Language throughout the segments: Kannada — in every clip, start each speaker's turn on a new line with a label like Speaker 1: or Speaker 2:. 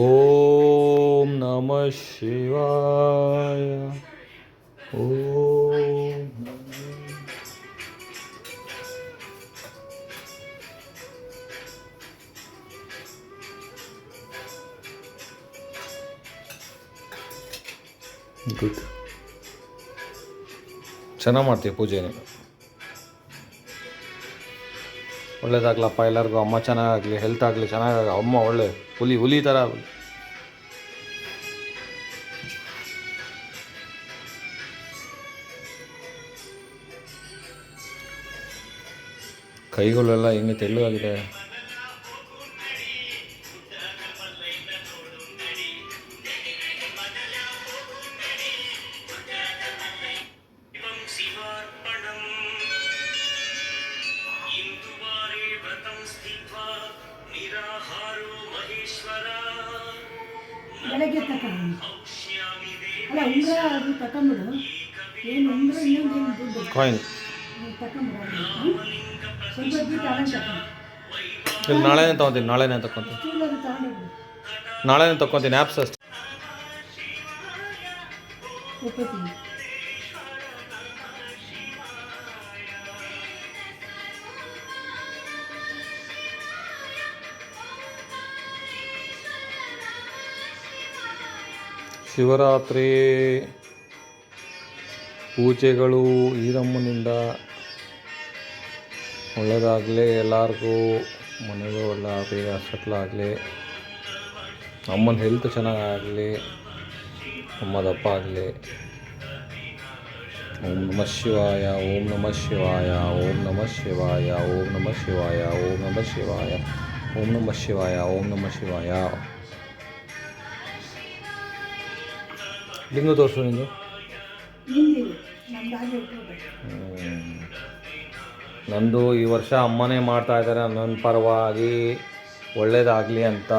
Speaker 1: ಓಂ ನಮ ಶಿವಾಯ ಓಂ ಗುಡ್ ಚೆನ್ನಾಗಿ ಮಾಡ್ತೀವಿ ಪೂಜೆ ಒಳ್ಳೇದಾಗ್ಲಪ್ಪ, ಎಲ್ಲರಿಗೂ ಅಮ್ಮ ಚೆನ್ನಾಗಾಗಲಿ ಹೆಲ್ತ್ ಆಗಲಿ ಚೆನ್ನಾಗಿ ಅಮ್ಮ ಒಳ್ಳೆ, ಹುಲಿ ಹುಲಿ ಥರ ಆಗಲಿ ಕೈಗಳೆಲ್ಲ ಹಿಂಗೆ ತೆಳ್ಳಗಾಗಿದೆ.
Speaker 2: ಬೆಳಗ್ಗೆ
Speaker 3: ತಕೊಂಡು
Speaker 2: ಅಲ್ಲ ಉಂಗ್ರ ಅದು ತಗೊಂಬಿಡು ಏನು ಉಂಗ್ರ ಇನ್ನೊಂದು ಏನು ದುಡ್ಡು?
Speaker 1: ಕಾಯಿನ್ ನಾಳೆನೇ ತೊಗೊತೀನಿ ನಾಳೆನೇ ತಗೊಂತೀನಿ ನಾಳೆನೇ ತಗೊಂತೀನಿ ಆ್ಯಪ್ಸ್ ಅಷ್ಟೇ.
Speaker 2: ಒಪ್ಪತ್ತೀನಿ
Speaker 1: ಶಿವರಾತ್ರಿ ಪೂಜೆಗಳು ಈರಮ್ಮನಿಂದ ಒಳ್ಳೆಯದಾಗಲಿ ಎಲ್ಲರಿಗೂ ಮನೆಗೂ ಎಲ್ಲ ಬೇಗ ಸೆಟ್ಲಾಗಲಿ ಅಮ್ಮನ ಹೆಲ್ತ್ ಚೆನ್ನಾಗಾಗಲಿ ಅಮ್ಮ ದಪ್ಪ ಆಗಲಿ, ಓಂ ನಮಃ ಶಿವಾಯ, ಓಂ ನಮಃ ಶಿವಾಯ, ಓಂ ನಮಃ ಶಿವಾಯ, ಓಂ ನಮಃ ಶಿವಾಯ, ಓಂ ನಮಃ ಶಿವಾಯ, ಓಂ ನಮಃ ಶಿವಾಯ, ಓಂ ನಮಃ ಶಿವಾಯ. ಲಿಂಗ ತೋರಿಸು ನಿಂದು. ನಂದು ಈ ವರ್ಷ ಅಮ್ಮನೇ ಮಾಡ್ತಾ ಇದ್ದಾರೆ ನನ್ನ ಪರವಾಗಿ ಒಳ್ಳೇದಾಗಲಿ ಅಂತ.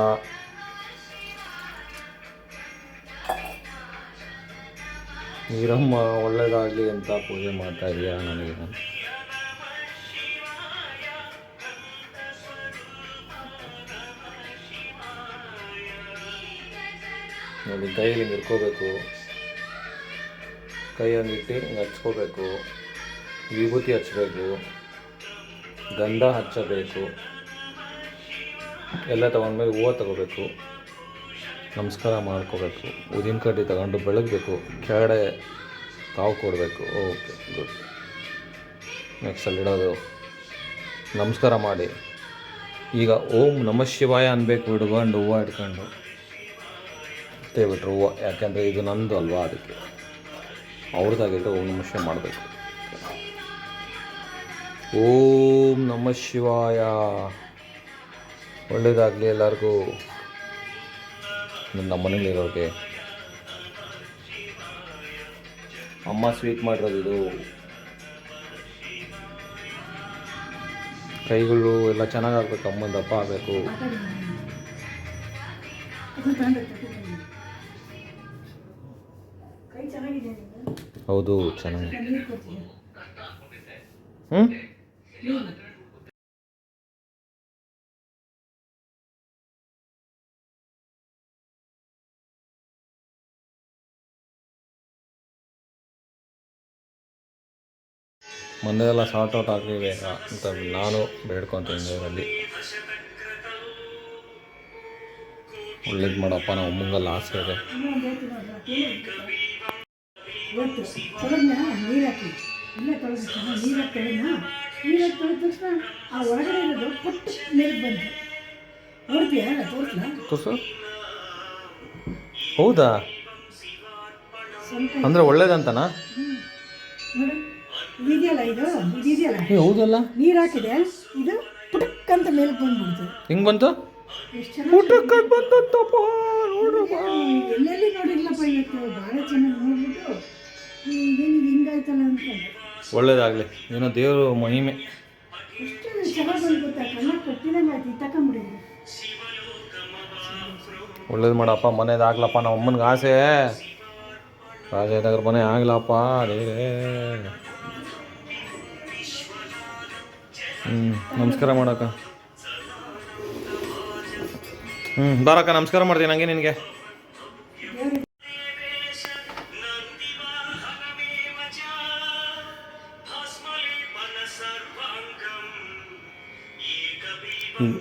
Speaker 1: ನೀರಮ್ಮ ಒಳ್ಳೇದಾಗಲಿ ಅಂತ ಪೂಜೆ ಮಾಡ್ತಾ ಇದೆಯಾ ನನಗೆ? ನೋಡಿ ಕೈಯಲ್ಲಿ ಹಿಂಗೆ ಇಟ್ಕೋಬೇಕು ಇಟ್ಟು ಹಿಂಗೆ ಹಚ್ಕೋಬೇಕು ವಿಭೂತಿ ಹಚ್ಚಬೇಕು ಗಂಧ ಹಚ್ಚಬೇಕು ಎಲ್ಲ ತಗೊಂಡ್ಮೇಲೆ ಹೂವು ತಗೋಬೇಕು, ನಮಸ್ಕಾರ ಮಾಡ್ಕೋಬೇಕು, ಉದಿನ ಕಡ್ಡಿ ತಗೊಂಡು ಬೆಳಗಬೇಕು, ಕೆಳಗಡೆ ಕಾವು ಕೊಡಬೇಕು. Okay, good. ನೆಕ್ಸ್ಟ್ ಅಲ್ಲಿ ಇಡೋದು. ನಮಸ್ಕಾರ ಮಾಡಿ. ಈಗ ಓಂ ನಮಃ ಶಿವಾಯ ಅನ್ಬೇಕು ಹಿಡ್ಕೊಂಡು ಹೂವು ಇಟ್ಕೊಂಡು. ಬಿಟ್ರು ಹೂವು. ಯಾಕೆಂದರೆ ಇದು ನಂದು ಅಲ್ವಾ ಅದಕ್ಕೆ. ಅವ್ರದ್ದಾಗಿಟ್ಟು ಓಂ ನಮಃ ಶಿವ ಮಾಡಬೇಕು. ಓಂ ನಮಃ ಶಿವಾಯ. ಒಳ್ಳೇದಾಗಲಿ ಎಲ್ಲರಿಗೂ. ನಮ್ಮ ಮನೇಲಿರೋರಿಗೆ ಅಮ್ಮ ಸ್ವೀಟ್ ಮಾಡಿರೋದು ಇದು. ಕೈಗಳು ಎಲ್ಲ ಚೆನ್ನಾಗಾಗಬೇಕು ಅಮ್ಮನ ದಪ್ಪ ಆಗಬೇಕು. ಹೌದು ಚೆನ್ನಾಗಿ ಹ್ಞೂ ಮೊನ್ನೆದೆಲ್ಲ ಸಾರ್ಟ್ ಔಟ್ ಆಗಲಿ ಬೇಗ ಅಂತ ನಾನು ಬೇಡ್ಕೊತೀನಿ ದೇವರಲ್ಲಿ ಒಳ್ಳೇದು ಮಾಡಪ್ಪ ನಾವು ಮುಂಗಲ್ಲ ಆಸೆ ಇದೆ.
Speaker 2: ಇವತ್ತು ತೊಳೆದ್ನ ನೀರು ಹಾಕಿ. ಇಲ್ಲೇ ತೊಳೆದು ಚೆನ್ನಾಗಿ ನೀರು ಹಾಕಿ ತೊಳೆದ್ನ ನೀರು ಹಾಕಿ ತೊಳೆದ ತಕ್ಷಣ ಆ ಒಳಗಡೆ ಇರೋದು ಪುಟ್ಟ ಮೇಲೆ ಬಂತು. ನೋಡ್ತೀಯಾ? ತೋರಿಸ್ಲಾ?
Speaker 1: ತೋರ್ಸು. ಹೌದಾ? ಅಂದ್ರೆ ಒಳ್ಳೇದಂತನಾ.
Speaker 2: ನೋಡು ಇದೆಯಲ್ಲ ಇದು? ಇದು ಇದೆಯಲ್ಲ
Speaker 1: ಏ ಹೌದಲ್ಲ.
Speaker 2: ನೀರು ಹಾಕಿದೆ. ಇದು ಪುಟಕ್ ಅಂತ ಮೇಲೆ ಬಂದ್ಬಿಡ್ತು.
Speaker 1: ಹಿಂಗೆ ಬಂತು?
Speaker 2: ಎಷ್ಟು ಚೆನ್ನಾಗಿ
Speaker 1: ಊಟಕ್ಕೆ ಬಂತಪ್ಪ ನೋಡಪ್ಪ
Speaker 2: ಎಲ್ಲೆಲ್ಲಿ ನೋಡಿಲ್ಲಪ್ಪ ಇವತ್ತು? ಭಾಳ ಚೆನ್ನಾಗಿ ನೋಡ್ಬಿಟ್ಟು ಅಂದ್ಕೊಂಡೆ
Speaker 1: ಒಳ್ಳೇದಾಗಲಿ. ಏನೋ ದೇವರು ಮಹಿಮೆ.
Speaker 2: ಎಷ್ಟು ಚೆನ್ನಾಗಿ ಬಂದು ಗೊತ್ತಾ ಕಣ್ಣ ಆಯ್ತು ತಕೊಂಬಿಡಿದ್ರು
Speaker 1: ಒಳ್ಳೇದು ಮಾಡಪ್ಪ ಮನೇದಾಗ್ಲಪ್ಪ ನಮ್ಮ ಅಮ್ಮನಿಗೆ ಆಸೆ. ರಾಜನಗರ ಮನೆ ಆಗ್ಲಪ್ಪ ರೇ ಹ್ಞೂ ನಮಸ್ಕಾರ ಮಾಡಕ್ಕ. ಹ್ಞೂ ಬಾರಕ್ಕ ನಮಸ್ಕಾರ ಮಾಡ್ತೀನಿ ಹಂಗೆ ನಿನಗೆ.
Speaker 3: 嗯。